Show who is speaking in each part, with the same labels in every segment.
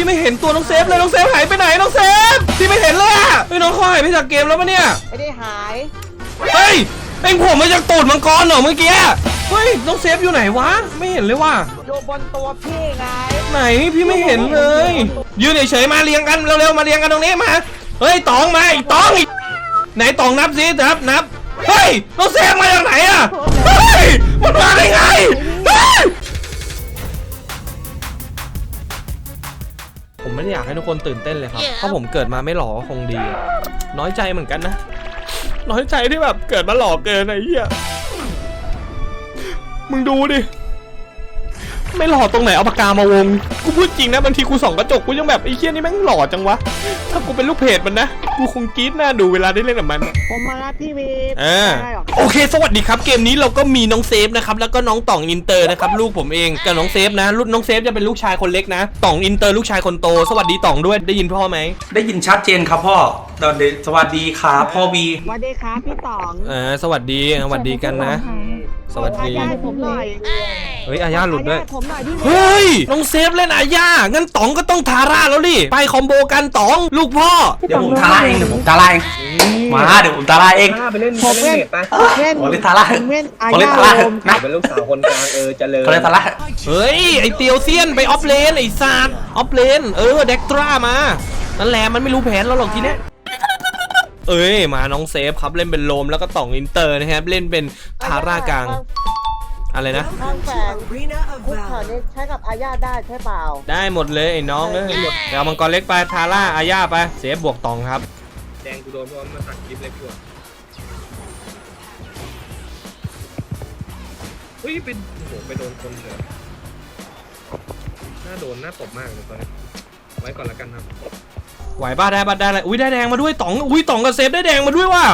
Speaker 1: พี่ไม่เห็นตัวน้องเซฟเลยน้องเซฟหายไปไหนน้องเซฟพี่ไม่เห็นเลยอะเฮ้ยน้องเขาหายไปจากเกมแล้วปะเนี่ย
Speaker 2: ไม่ได้หาย
Speaker 1: เฮ้ยเอ็งผมมาจากตูดมังกรเหรอเมื่อกี้เฮ้ยน้องเซฟอยู่ไหนวะไม่เห็นเลยว่ะ
Speaker 2: อยู่บนตัวพี่ไง
Speaker 1: ไหนพี่ไม่เห็นเลย ยืนเฉยๆมาเรียงกันเร็วๆมาเรียงกันตรงนี้มาเฮ้ยตองมาไอ้ตองไอ้ไหนตองนับสินับนับเฮ้ยน้องเซฟมาจากไหนอะเฮ้ยมันมาได้ไง ผมไม่ได้อยากให้ทุกคนตื่นเต้นเลยครับถ้าผมเกิดมาไม่หล่อก็คงดี น้อยใจเหมือนกันนะ น้อยใจที่แบบเกิดมาหล่อเกินไอ้เหี้ย มึงดูดิ ไม่หล่อตรงไหนเอาปากกามาวง กูพูดจริงนะบางทีกูส่องกระจกกูยังแบบไอ้เหี้ยนี่แม่งหล่อจังวะ ถ้ากูเป็นลูกเพจมันนะ กูคงกรี๊ดหน้าดูเวลาได้เล่นกับมัน
Speaker 2: ผมมารับพี่วี
Speaker 1: เออ
Speaker 2: ไม่ได้หรอก
Speaker 1: โอเค สวัสดีครับ เกมนี้เราก็มีน้องเซฟนะครับ แล้วก็น้องต่องอินเตอร์นะครับ ลูกผมเองกับน้องเซฟนะลูกน้องเซฟจะเป็นลูกชายคนเล็กนะ ต่องอินเตอร์ลูกชายคนโต สวัสดีต่องด้วย ได้ยินพ่อไหม
Speaker 3: ได้ยินชัดเจนครับพ่อเดี๋ยวสวัสดีครับพ่อวี
Speaker 2: สวัสดีครับพี่ต๋อง
Speaker 1: เออสวัสดี สวัสดีกันนะ สวัสดี
Speaker 2: อาญาให้ผมหน่อย
Speaker 1: เฮ้ยอาญาหลุดด้วย
Speaker 2: อาญาให้ผมหน่อยพี่วี
Speaker 1: เฮ้ย น้องเซฟเล่นอาญางั้นต๋องก็ต้องทาร่าแล้วดิ ไปคอมโบกันต๋อง ลูกพ่อ
Speaker 3: เดี๋ยวผมทาร่าเองเดี๋ยวผมทาร่าเองมาเดี๋ยวผมทาร่าเอง
Speaker 4: ไปเล่น
Speaker 2: ผมเล่น
Speaker 4: ไป
Speaker 2: ผมเล่น
Speaker 3: ผมเล่นทาร่า
Speaker 2: ผมเล่นอา
Speaker 3: ผมเล่น
Speaker 2: ญา
Speaker 3: ทาร่า
Speaker 2: ลม
Speaker 3: นะ
Speaker 4: เป็นลูกสาวคนกลางเออเจริญ
Speaker 3: เขาเล่นทาร่า
Speaker 1: เฮ้ย ไอเตียวเซียนไปออฟเลนไอซาดออฟเลน เออ เด็กตรามา นั่นแหละมันไม่รู้แผนเราหรอกทีเนี้ย เอ้ยมาน้องเซฟครับเล่นเป็นโลมแล้วก็ต่องอินเตอร์นะครับเล่นเป็นทาร่ากลางอะไรนะ
Speaker 2: ข้างแฝงคุกเข่านี้ใช้กับอาญาได้ใช่เปล่า
Speaker 1: ได้หมดเลยไอ้น้องเอ้ยเดี๋ยวเอามังกรเล็กไปทาร่าอาญาไปเซฟบวกตองครับ
Speaker 4: แดงกูโดนเพราะว่ามันตัดคลิปเล็กกว่าเฮ้ยเป็นโอ้โหไปโดนคนเฉยน่าโดนน่าตบมากเลยตอนนี้ไว้ก่อนละกันครับ
Speaker 1: ไหวป้าได้ป้าได้เลยอุ้ยได้แดงมาด้วยต๋องอุ้ยต๋องกับเซฟได้แดงมาด้วยว่ะ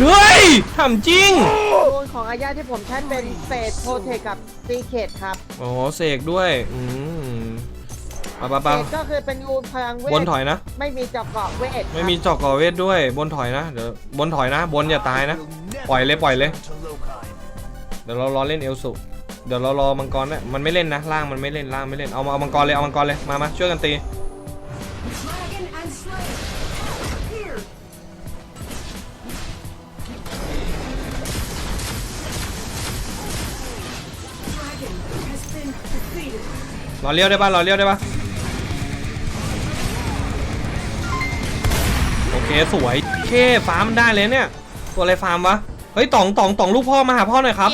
Speaker 1: เฮ้ยทำจริง
Speaker 2: รูนของอาญาที่ผมใช้เป็นเฟสโพเทกับซีเคดครับ
Speaker 1: โอ้เสกด้วยอืมปะปะ
Speaker 2: เฟ
Speaker 1: ปะ
Speaker 2: สก็คือเป็นรูนพลังเวท
Speaker 1: บนถอยนะ
Speaker 2: ไม่มีเจาะเกาะเวท
Speaker 1: ไม่มีจอกก่อเวทด้วย บนถอยนะเดี๋ยวบนถอยนะ บนอย่าตายนะ ปล่อยเลยปล่อยเลย เดี๋ยวเรารอเล่นเอลสุเดี๋ยวเรารอมังกรนะมันไม่เล่นนะล่างมันไม่เล่นล่างไม่เล่นเอามาเอามังกรเลยเอามังกรเลยมามาช่วยกันตี รอเลี้ยวได้ปะรอเลี้ยวได้ปะโอเคสวยเคฟาร์มมันได้เลยเนี่ย ตัวอะไรฟาร์มวะ เฮ้ยต๋องต๋องต๋องลูกพ่อมาหาพ่อหน่อยครับ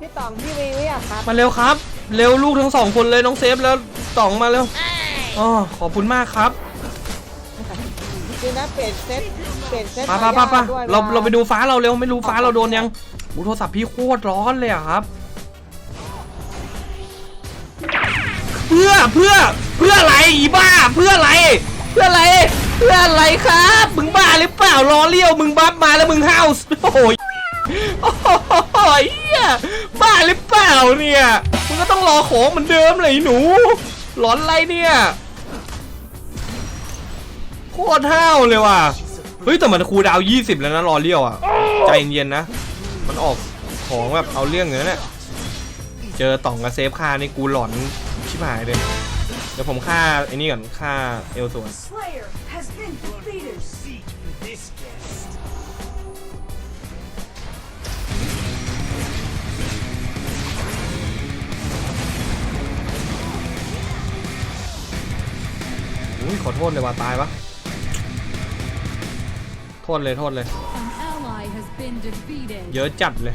Speaker 2: พี่ต๋องพี่วีเรียกครับ
Speaker 1: มาเร็วครับ เร็วลูกทั้งสองคนเลยน้องเซฟแล้วต๋องมาเร็วอ๋อขอบคุณมากครับ
Speaker 2: จริงนะเปลี่ยนเซตเปลี่ยนเซต
Speaker 1: ปะปะปะปะ
Speaker 2: ด้วย
Speaker 1: เราเราไปดูฟ้าเราเร็วไม่รู้ฟ้าเราโดนยังอูโทรศัพท์พี่โคตรร้อนเลยอะครับ เพื่อเพื่อเพื่ออะไรอีบ้าเพื่ออะไร เพื่ออะไร เพื่ออะไรครับมึงบ้าหรือเปล่ารอเลี้ยวมึงบัฟมาแล้วมึงห้าส์โอ้โหโอ้โหเหี้ยบ้าหรือเปล่าเนี่ยมึงก็ต้องรอของเหมือนเดิมเลยหนูหลอนอะไรเนี่ยโคตรห้าเลยว่ะเฮ้ยแต่มันคูดาว 20 แล้วนะรอเลี้ยวอะใจเย็นๆนะ มันออกของแบบเอาเรื่องอย่างนั้นแหละเจอต่องกับเซฟคานี่กูหลอน ชิบหายเลย เดี๋ยวผมฆ่าไอ้นี่ก่อนฆ่าเอลส่วน
Speaker 5: Slayer has been defeated.
Speaker 1: อุ้ยขอโทษเลยว่าตายปะโทษเลยโทษเลย
Speaker 5: An ally has been defeated.
Speaker 1: เยอะจัดเลย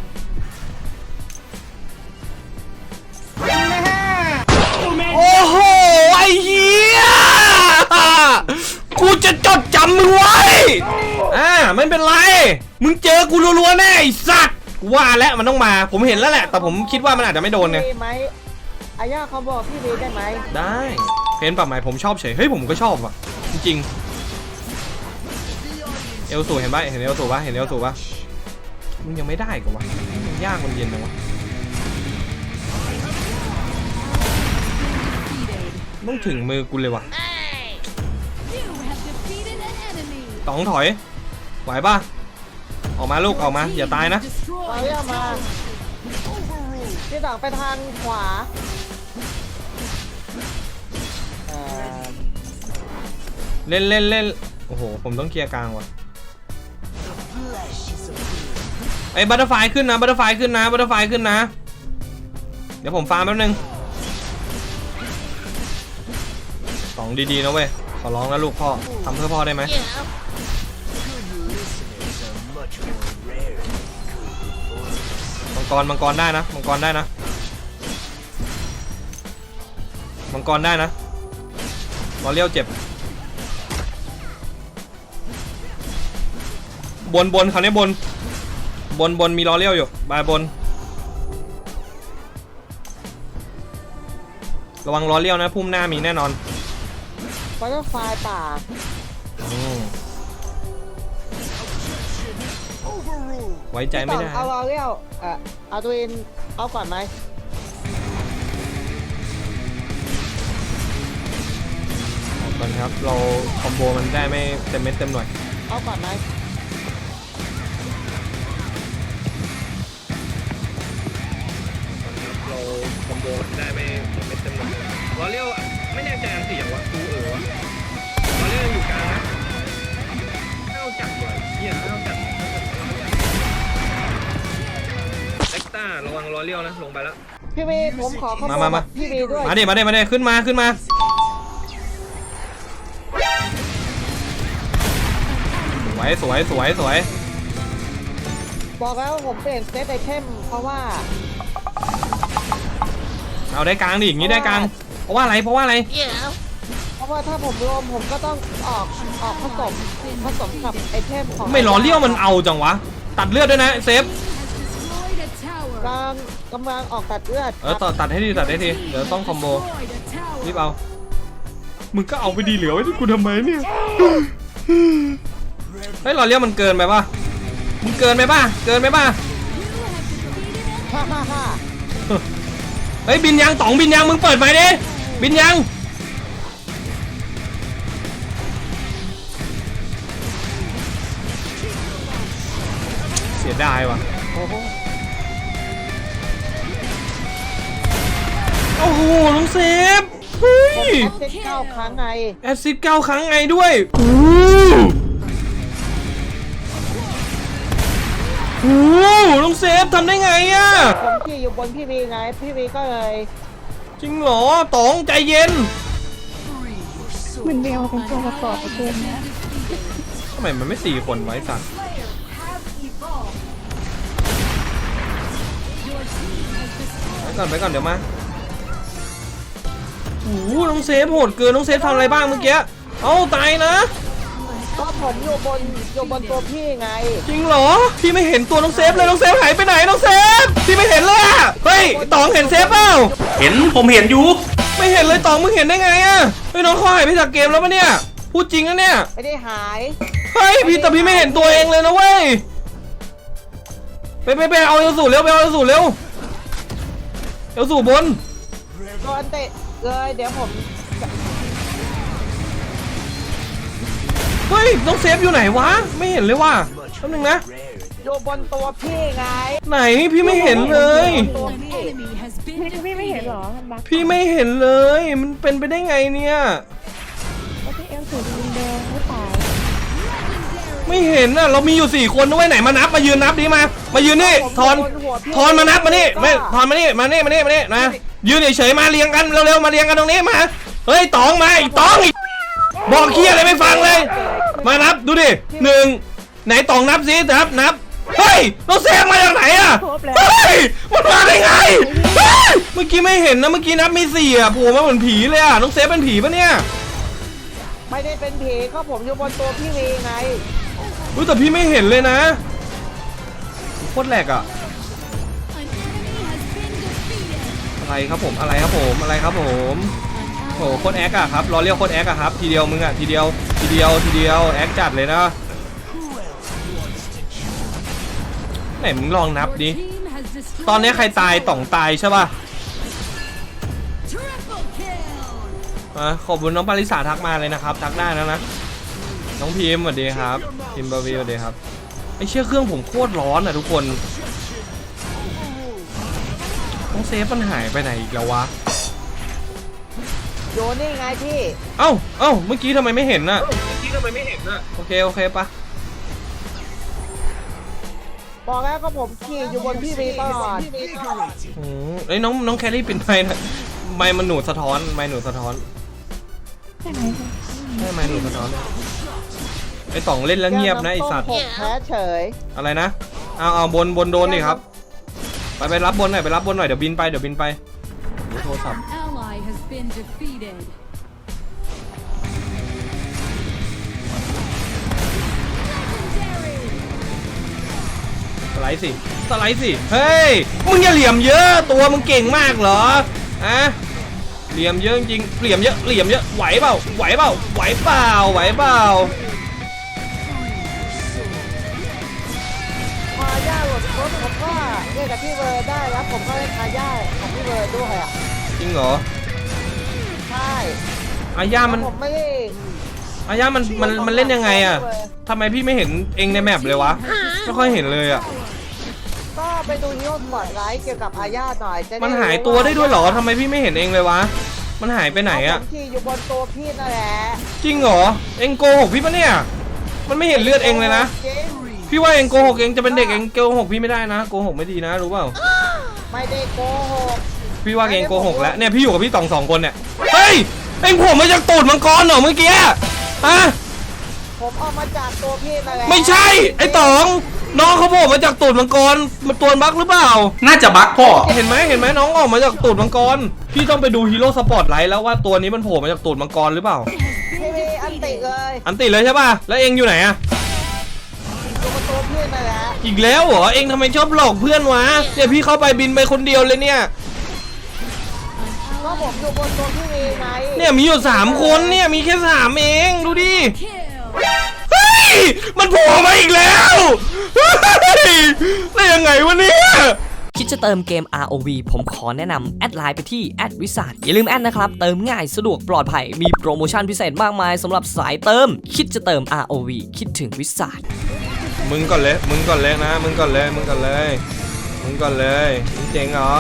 Speaker 1: มึงเจอกูรัวๆแน่ไอ้สัตว์กูว่าแล้วมันต้องมา ผมเห็นแล้วแหละ แต่ผมคิดว่ามันอาจจะไม่โดนไง
Speaker 2: พี่วีไหมอาญาเขาบอกพี่วีได้ไหม
Speaker 1: ได้ เพนปรับใหม่ผมชอบเฉย เฮ้ย ผมก็ชอบว่ะ จริงๆเอลสูเห็นปะเห็นเอลสูปะเห็นเอลสูปะมึงยังไม่ได้กับวะมันยากมันเย็นนะวะ
Speaker 5: Defeated.
Speaker 1: ต้องถึงมือกูเลยว่ะ
Speaker 5: You have defeated an enemy.
Speaker 1: ต้องถอย ไหวปะ ออกมาลูกออกมา อย่าตายนะ
Speaker 2: ไปเรี
Speaker 5: ย
Speaker 2: มาที่สั่งไปทางขวา
Speaker 1: เล่นเล่นเล่นโอ้โห ผมต้องเคลียร์กลางว่ะไอ้บัตเตอร์ไฟขึ้นนะบัตเตอร์ไฟขึ้นนะบัตเตอร์ไฟขึ้นนะ เดี๋ยวผมฟาร์มแป๊บนึงสองดีๆนะเว้ย ขอร้องนะลูกพ่อทำเพื่อพ่อได้ไหม Yeah. มังกรมังกรได้นะมังกรได้นะมังกรได้นะรอเลี้ยวเจ็บ บนบนคราวนี้บน บนบนมีล้อเลี้ยวอยู่บายบน ระวังล้อเลี้ยวนะพุ่มหน้ามีแน่นอน
Speaker 2: บัตเตอร์ไฟป่า
Speaker 1: ไว้ใจไม่ได้
Speaker 2: เอาเอาเรียวเอ่อเอาตัวเองเอาก่อนไหม
Speaker 1: ก่อนครับ เราคอมโบมันได้ไม่เต็มเม็ดเต็มหน่วย
Speaker 2: เอาก่อนไหม
Speaker 4: เราคอมโบได้ไม่ไม่เต็มหมดวอลเลียวไม่แน่ใจอันสี่อย่างวะกูเออวะวอลเลียวอยู่กลางนะ ระวังวอลเลียวนะลงไปแล้ว
Speaker 2: พี่วีผมขอข้อมูล
Speaker 1: มามามา
Speaker 2: พี่วีด้วย
Speaker 1: มาดิมาดิมาดิขึ้นมาขึ้นมา สวยสวยสวยสวย
Speaker 2: บอกแล้วผมเปลี่ยนเซตไอเทมเพราะว่า
Speaker 1: เอาได้กลางดิอย่างนี้ได้กลาง เพราะว่าอะไรเพราะว่าอะไร
Speaker 2: เพราะว่าถ้าผมรวมผมก็ต้องออกออกผสมผสมกับไอเทมของ
Speaker 1: ไม่ล้อเลี้ยวมันเอาจังวะ ตัดเลือดด้วยนะเซฟ
Speaker 5: Destroyed a tower.
Speaker 2: กำลังกำลังออกตัดเลือด
Speaker 1: เออตัดตัดให้ดีตัดให้ดีเดี๋ยวต้องคอมโบ
Speaker 5: Destroyed a tower.
Speaker 1: รีบเอา มึงก็เอาไปดีเหลือไว้ที่กูทำไมเนี่ย เฮ้ยล้อเลี้ยวมันเกินไปป่ะมึงเกินไปป่ะ เกินไปป่ะ
Speaker 5: You have defeated an
Speaker 2: ฮ่าฮ่าฮ่า
Speaker 1: เฮ้ยบินยังต๋องบินยังมึงเปิดไฟดิ บินยัง เสียดายว่ะ
Speaker 2: โอ้โห
Speaker 1: โอ้โหน้องเซฟเฮ้ย
Speaker 2: เซตเก้าครั้งไง
Speaker 1: แอดซิดเก้าครั้งไงด้วยโอ้โหน้องเซฟทำได้ไงอะ
Speaker 2: ผมที่อยู่บนพี่วีไง พี่วีก็เลย
Speaker 1: จริงเหรอต๋องใจเย็น
Speaker 6: มันไม่เอาเป็นตัวประกอบเกมนะ
Speaker 1: ทำไมมันไม่สี่คนไว้สัตว์ไปก่อนไปก่อนเดี๋ยวมา โอ้โหน้องเซฟโหดเกินน้องเซฟทำอะไรบ้างเมื่อกี้ เอ้าตายนะ
Speaker 2: ก็ผมอยู่บนอยู่บนตัวพี่ไง
Speaker 1: จริงเหรอ พี่ไม่เห็นตัวน้องเซฟเลยน้องเซฟหายไปไหนน้องเซฟ พี่ไม่เห็นเลยอะเฮ้ยต๋องเห็นเซฟเปล่า
Speaker 3: เห็นผมเห็นอยู่
Speaker 1: ไม่เห็นเลยต๋องมึงเห็นได้ไงอะเฮ้ยน้องเขาหายไปจากเกมแล้วปะเนี่ย พูดจริงนะเนี่ย
Speaker 2: ไม่ได้หาย
Speaker 1: เฮ้ยพี่แต่พี่ไม่เห็นตัวเองเลยนะเว้ย ไปไปไปเอาเอลสูเร็วไปเอาเอลสูเร็วเอลสูบน
Speaker 2: โดนเตะ เลย เดี๋ยวผม
Speaker 1: เฮ้ยน้องเซฟอยู่ไหนวะ ไม่เห็นเลยว่ะแป๊บนึงนะ
Speaker 2: อยู่บนตัวพี่ไง
Speaker 1: ไหนพี่ไม่เห็นเลย
Speaker 2: ตัว
Speaker 5: An
Speaker 2: พี่
Speaker 5: enemy has been
Speaker 6: ไม่พี่ไม่เห็น
Speaker 5: defeated.
Speaker 6: เหรอมันบัก
Speaker 1: พี่ไม่เห็นเลย มันเป็นไปได้ไงเนี่ย
Speaker 6: แล้วพี่เอลสูดดินแดงไม่ตาย
Speaker 1: ไม่เห็นน่ะ เรามีอยู่สี่คนด้วยไหนมานับมายืนนับดิมา มายืนนี่ทอนทอนมานับมานี่ไม่ทอนมานี่มานี่มานี่มานี่นะ ยืนเฉยๆมาเรียงกันเร็วๆมาเรียงกันตรงนี้มาเฮ้ยตองมาไอ้ตองไอ้บอกเคียอะไรไม่ฟังเลย มานับดูดิหนึ่งไหนตองนับสินับนับเฮ้ยเราเซฟมาจากไหนอะ
Speaker 6: ครบแล้ว
Speaker 1: เฮ้ยมันมาได้ไงเฮ้ยเมื่อกี้ไม่เห็นนะเมื่อกี้นับมีสี่อะโผล่มาเหมือนผีเลยอะน้องเซฟเป็นผีปะเนี่ย
Speaker 2: ไม่ได้เป็นผีก็ผมอยู่บนตัวพี่วีไง
Speaker 1: อุ้ยแต่พี่ไม่เห็นเลยนะโคตรแหลกอะ อะไรครับผมอะไรครับผมอะไรครับผมโอ้โหโคตรแอคอะครับรอเรียกโคตรแอคอะครับทีเดียวมึงอะทีเดียวทีเดียวทีเดียวแอคจัดเลยนะไหนมึงลองนับดิตอนนี้ใครตายต่องตายใช่ป่ะอะขอบคุณน้องปาริสาทักมาเลยนะครับ ทักได้แล้วนะน้องพิมสวัสดีครับพิมพ์บาวีสวัสดีครับไอเชื่อเครื่องผมโคตรร้อนอะทุกคน ต้องเซฟมันหายไปไหนอีกแล้ววะ
Speaker 2: โยนนี่ไงพี่
Speaker 1: เอ้าเอ้าเมื่อกี้ทำไมไม่เห็นน่ะ
Speaker 4: เอ้าเมื่อกี้ทำไมไม่เห็นน่ะ
Speaker 1: โอเคโอเคปะ
Speaker 2: บอกแล้วก็ผมขี่อยู่บนพี่วีตลอด
Speaker 1: อืมเอ้ยน้องน้องแครี่ปิดไมค์หนะไมค์มันหนูสะท้อนไมค์หนูสะท้อน
Speaker 6: ใช่ไหม
Speaker 1: ใช่ไมค์หนูสะท้อนไอ้ต่องเล่นแล้วเงียบนะไอสัตว์
Speaker 2: ผมแพ้เฉย
Speaker 1: อะไรนะเอาเอาบนบนโดนดิครับ ไปไปรับบนหน่อยไปรับบนหน่อยเดี๋ยวบินไปเดี๋ยวบินไปดูโทรศัพท์
Speaker 5: An ally has been defeated.
Speaker 1: สไลด์สิสไลด์สิเฮ้ยมึงอย่าเหลี่ยมเยอะตัวมึงเก่งมากเหรออะเหลี่ยมเยอะจริงๆเหลี่ยมเยอะเหลี่ยมเยอะไหวเปล่าไหวเปล่าไหวเปล่าไหวเปล่า
Speaker 2: ย่าหลุดรถผมก็เล่นกับพี่เวอร์ได้แล้วผมก็เล่นพาย่าของพี่เวอร์ด้วยอะ
Speaker 1: จริงเหรอ
Speaker 2: ใช่
Speaker 1: อาย่ามัน
Speaker 2: ผมไม่ได้
Speaker 1: อาย่ามันมันมันเล่นยังไงอะทำไมพี่ไม่เห็นเองในแมปเลยวะไม่ค่อยเห็นเลยอะ
Speaker 2: ก็ไปดูนิวส์บอร์ดไลฟ์เกี่ยวกับอาญาหน่อยจะได้
Speaker 1: มันหายตัวได้ด้วยเหรอทำไมพี่ไม่เห็นเองเลยวะ มันหายไปไหนอะ
Speaker 2: ผมขี่อยู่บนตัวพี่นั่นแหละ
Speaker 1: จริงเหรอเองโกหกพี่ปะเนี่ย มันไม่เห็นเลือดเองเลยนะ
Speaker 2: จริง
Speaker 1: พี่ว่าเองโกหกเองจะเป็นเด็กเองโกหกพี่ไม่ได้นะโกหกไม่ดีนะรู้เปล่า
Speaker 2: ไม่ได้โกหก
Speaker 1: พี่ว่าเองโกหกแล้วเนี่ยพี่อยู่กับพี่ตองสองคนเนี่ยเฮ้ยเองโผมมาจากตูดมังกรเหรอเมื่อกี้อะอะ
Speaker 2: ผมเอามาจากตัวพี่นั่นแหละ
Speaker 1: ไม่ใช่ไอ้ตองน้องเขาโผล่มาจากตูดมังกรมันตัวบั๊กหรือเปล่า
Speaker 3: น่าจะบั๊กพ่อ
Speaker 1: เห็นไหมเห็นไหมน้องออกมาจากตูดมังกร พี่ต้องไปดูฮีโร่สปอตไลท์แล้วว่าตัวนี้มันโผล่มาจากตูดมังกรหรือเปล่า
Speaker 2: พี่มีอันติเลย
Speaker 1: อันติเลยใช่ป่ะ แล้วเองอยู่ไหนอะ
Speaker 2: อยู่บนตัวพี่นั่นแหละ
Speaker 1: อีกแล้วเหรอ เองทำไมชอบหลอกเพื่อนวะเนี่ยพี่เข้าไปบินไปคนเดียวเลยเนี่ย
Speaker 2: ก็ผมอยู่บนตัวพี่วีไง
Speaker 1: เนี่ยมีอยู่สามคนเนี่ยมีแค่สามเองดูดิ
Speaker 5: Kill.
Speaker 1: เฮ้ยมันโผล่มาอีกแล้วเฮ้ยได้ยังไงวะเนี่ย
Speaker 7: คิดจะเติมเกม ROV ผมขอแนะนำแอดไลน์ไปที่แอดวิสาอย่าลืมแอดนะครับ เติมง่ายสะดวกปลอดภัย มีโปรโมชั่นพิเศษมากมายสำหรับสายเติม คิดจะเติม ROV คิดถึงวิสา
Speaker 1: มึงก่อนเลย มึงก่อนเลยนะ มึงก่อนเลย มึงก่อนเลย มึงก่อนเลยมึงเจ๋งเหรอ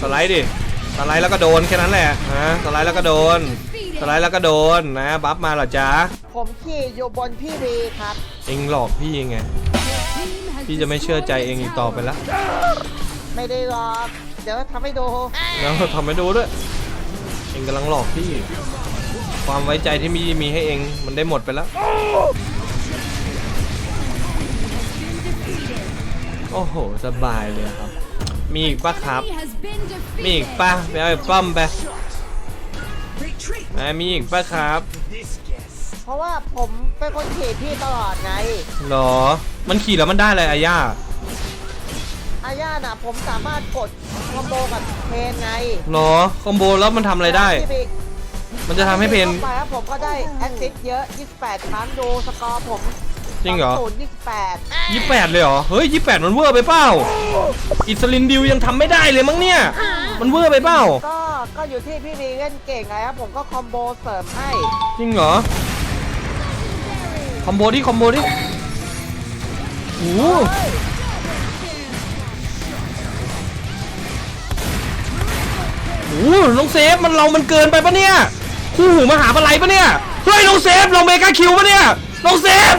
Speaker 1: สไลด์ดิ สไลด์แล้วก็โดนแค่นั้นแหละฮะสไลด์แล้วก็โดน สไลด์แล้วก็โดนนะ บัฟมาเหรอจ๊ะ
Speaker 2: ผมขี่อยู่บนพี่วีครับ
Speaker 1: เองหลอกพี่ไง
Speaker 5: Team has
Speaker 1: พี่จะไม่เชื่อใจเองอีกต่อไปละ
Speaker 2: ไม่ได้หรอกเดี๋ยวทำให้ดู
Speaker 1: แล้วทำให้ดูด้วย เองกำลังหลอกพี่ ความไว้ใจที่มีมีให้เองมันได้หมดไปแล้ว โอ้โห สบายเลยครับ มีอีกปะครับ
Speaker 5: He has been
Speaker 1: มีอีก
Speaker 5: defeated.
Speaker 1: ปะไปเอาไอ้ป้อมไปอ่ามีอีกปะครับ
Speaker 2: เพราะว่าผมเป็นคนขี่พี่ตลอดไง
Speaker 1: หรอ มันขี่แล้วมันได้อะไรอาย่า
Speaker 2: อาญาน่ะ ผมสามารถกดคอมโบกับเพนไง
Speaker 1: หรอ คอมโบแล้วมันทำอะไรได้
Speaker 2: พี่บิ๊ก
Speaker 1: มันจะทำให้เพน
Speaker 2: ข้าไปแล้วผมก็ได้แอคซิสเยอะ 28 ครั้งดูสกอร์ผม
Speaker 1: จริงเหรอ
Speaker 2: ศูนย์28
Speaker 1: ยี่แปดเลยเหรอ เฮ้ยยี่แปดมันเวอร์ไปเปล่า อิสลินดิวยังทำไม่ได้เลยมั้งเนี่ย มันเวอร์ไปเปล่า
Speaker 2: ก็ก็อยู่ที่พี่บีเล่นเก่งไงครับผมก็คอมโบเสริมให้
Speaker 1: จริงเหรอ คอมโบดิคอมโบดิโอ้โหโอ้โหน้องเซฟมันเรามันเกินไปปะเนี่ย คู่หูมหาปะไรปะเนี่ย เฮ้ยน้องเซฟเราเมกาคิวปะเนี่ย น้องเซฟ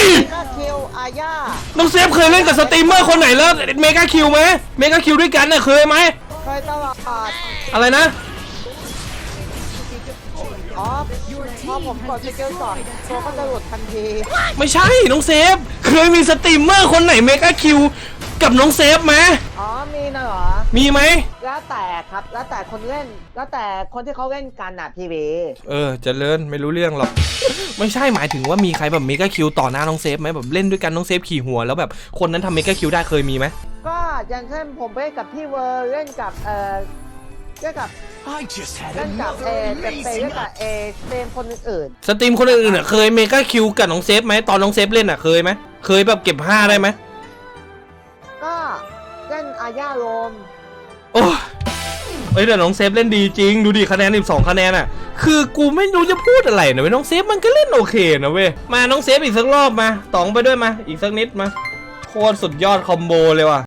Speaker 1: เฮ้ย
Speaker 2: ก็คิวอาญา
Speaker 1: น้องเซฟเคยเล่นกับสตรีมเมอร์คนไหนแล้วเมกาคิวไหมเมกาคิวด้วยกันน่ะเคยไหม
Speaker 2: เคยตลอด
Speaker 1: อะไรนะ
Speaker 2: อ๋อพอผมกดสกิลสองตัวก็จะหลุดทันที
Speaker 1: ไม่ใช่น้องเซฟ เคยมีสตรีมเมอร์คนไหนเมกาคิวกับน้องเซฟไหม
Speaker 2: อ๋อมีนะเหรอ
Speaker 1: มีไหม
Speaker 2: แล้วแต่ครับ แล้วแต่คนเล่น แล้วแต่คนที่เขาเล่นกันน่ะพี่บี
Speaker 1: เออเจริญไม่รู้เรื่องหรอก ไม่ใช่หมายถึงว่ามีใครแบบเมกาคิวต่อหน้าน้องเซฟไหมแบบเล่นด้วยกันน้องเซฟขี่หัวแล้วแบบคนนั้นทำเมกาคิวได้เคยมีไหม
Speaker 2: ก็อย่างเช่นผมเล่นกับพี่เวอร์เล่นกับเอ่อเล่นกับ
Speaker 8: I just had
Speaker 2: เล่นกับเอ
Speaker 8: another
Speaker 2: เปเป
Speaker 8: amazing
Speaker 2: เล่นกับเอเล่นคนอื่น
Speaker 1: สตรีมคนอื่นๆอะเคยเมกาคิวกับน้องเซฟไหมตอนน้องเซฟเล่นอะเคยไหมเคยแบบเก็บห้าได้ไหม
Speaker 2: ๆก็เล่นอาญาโรม
Speaker 1: โอ้ย เอ้ยแต่น้องเซฟเล่นดีจริง ดูดิคะแนน12คะแนนอะ คือกูไม่รู้จะพูดอะไรนะเว้ยน้องเซฟมันก็เล่นโอเคนะเว้ย มาน้องเซฟอีกสักรอบมาตองไปด้วยมา อีกสักนิดมา โคตรสุดยอดคอมโบเลยว่ะ